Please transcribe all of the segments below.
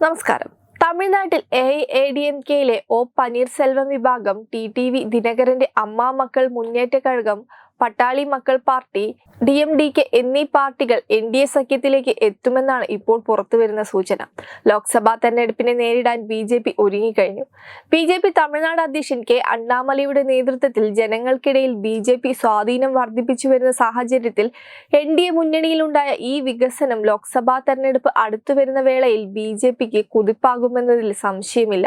നമസ്കാരം. തമിഴ്നാട്ടിൽ A A D M കെയിലെ ഒ പനീർസെൽവം വിഭാഗം ടി ടി വി ദിനകരന്റെ അമ്മ മക്കൾ Munnetra Kazhagam Pattali Makkal party D M D K എന്നീ പാർട്ടികൾ എൻ ഡി എ സഖ്യത്തിലേക്ക് എത്തുമെന്നാണ് ഇപ്പോൾ പുറത്തു വരുന്ന സൂചന. ലോക്സഭാ തെരഞ്ഞെടുപ്പിനെ നേരിടാൻ ബി ജെ പി ഒരുങ്ങിക്കഴിഞ്ഞു. ബി ജെ പി തമിഴ്നാട് അധ്യക്ഷൻ കെ അണ്ണാമലയുടെ നേതൃത്വത്തിൽ ജനങ്ങൾക്കിടയിൽ ബി ജെ പി സ്വാധീനം വർദ്ധിപ്പിച്ചു വരുന്ന സാഹചര്യത്തിൽ എൻ ഡി എ മുന്നണിയിലുണ്ടായ ഈ വികസനം ലോക്സഭാ തെരഞ്ഞെടുപ്പ് അടുത്തു വരുന്ന വേളയിൽ ബി ജെ പിക്ക് കുതിപ്പാകുമെന്നതിൽ സംശയമില്ല.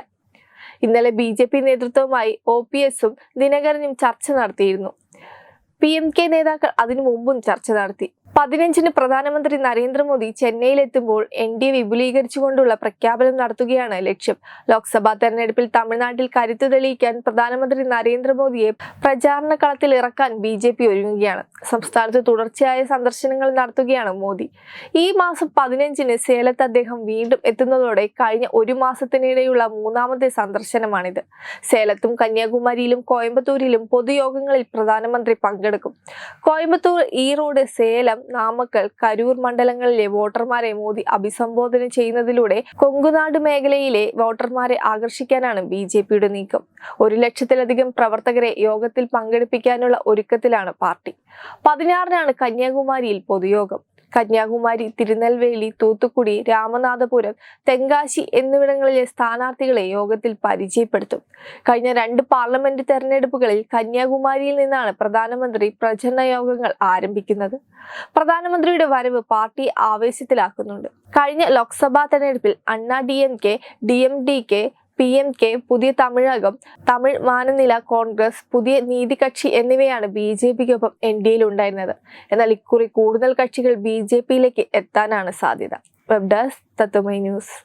ഇന്നലെ ബി ജെ പി നേതൃത്വവുമായി ഒ പി എസും ദിനകരനും ചർച്ച നടത്തിയിരുന്നു. പി എം കെ നേതാക്കൾ അതിനു മുമ്പും ചർച്ച നടത്തി. പതിനഞ്ചിന് പ്രധാനമന്ത്രി നരേന്ദ്രമോദി ചെന്നൈയിലെത്തുമ്പോൾ എൻ ഡി എ വിപുലീകരിച്ചുകൊണ്ടുള്ള പ്രഖ്യാപനം നടത്തുകയാണ് ലക്ഷ്യം. ലോക്സഭാ തെരഞ്ഞെടുപ്പിൽ തമിഴ്നാട്ടിൽ കരുത്തു തെളിയിക്കാൻ പ്രധാനമന്ത്രി നരേന്ദ്രമോദിയെ പ്രചാരണ കളത്തിൽ ഇറക്കാൻ ബി ജെ പി ഒരുങ്ങുകയാണ്. സംസ്ഥാനത്ത് തുടർച്ചയായ സന്ദർശനങ്ങൾ നടത്തുകയാണ് മോദി. ഈ മാസം പതിനഞ്ചിന് സേലത്ത് അദ്ദേഹം വീണ്ടും എത്തുന്നതോടെ കഴിഞ്ഞ ഒരു മാസത്തിനിടെയുള്ള മൂന്നാമത്തെ സന്ദർശനമാണിത്. സേലത്തും കന്യാകുമാരിയിലും കോയമ്പത്തൂരിലും പൊതുയോഗങ്ങളിൽ പ്രധാനമന്ത്രി പങ്കെടുക്കും. കോയമ്പത്തൂർ ഈറോഡ് സേലം നാമക്കൽ കരൂർ മണ്ഡലങ്ങളിലെ വോട്ടർമാരെ മോദി അഭിസംബോധന ചെയ്യുന്നതിലൂടെ കൊങ്കുനാട് മേഖലയിലെ വോട്ടർമാരെ ആകർഷിക്കാനാണ് ബി ജെ പിയുടെ നീക്കം. ഒരു ലക്ഷത്തിലധികം പ്രവർത്തകരെ യോഗത്തിൽ പങ്കെടുപ്പിക്കാനുള്ള ഒരുക്കത്തിലാണ് പാർട്ടി. പതിനാറിനാണ് കന്യാകുമാരിയിൽ പൊതുയോഗം. കന്യാകുമാരി തിരുനെൽവേലി തൂത്തുക്കുടി രാമനാഥപുരം തെങ്കാശി എന്നിവിടങ്ങളിലെ സ്ഥാനാർത്ഥികളെ യോഗത്തിൽ പരിചയപ്പെടുത്തും. കഴിഞ്ഞ രണ്ട് പാർലമെന്റ് തെരഞ്ഞെടുപ്പുകളിൽ കന്യാകുമാരിയിൽ നിന്നാണ് പ്രധാനമന്ത്രി പ്രചരണ യോഗങ്ങൾ ആരംഭിക്കുന്നത്. പ്രധാനമന്ത്രിയുടെ വരവ് പാർട്ടി ആവേശത്തിലാക്കുന്നുണ്ട്. കഴിഞ്ഞ ലോക്സഭാ തെരഞ്ഞെടുപ്പിൽ Anna D M K D M D K P M K Puthiya Tamilagam Tamil Maanila Congress Puthiya Needhi Katchi എന്നിവയാണ് ബി ജെ പിക്കൊപ്പം എൻ ഡി എയിൽ ഉണ്ടായിരുന്നത് എന്നാൽ ഇക്കുറി കൂടുതൽ കക്ഷികൾ ബി ജെ പിയിലേക്ക് എത്താനാണ് സാധ്യത. Web desk Tatvamayi news.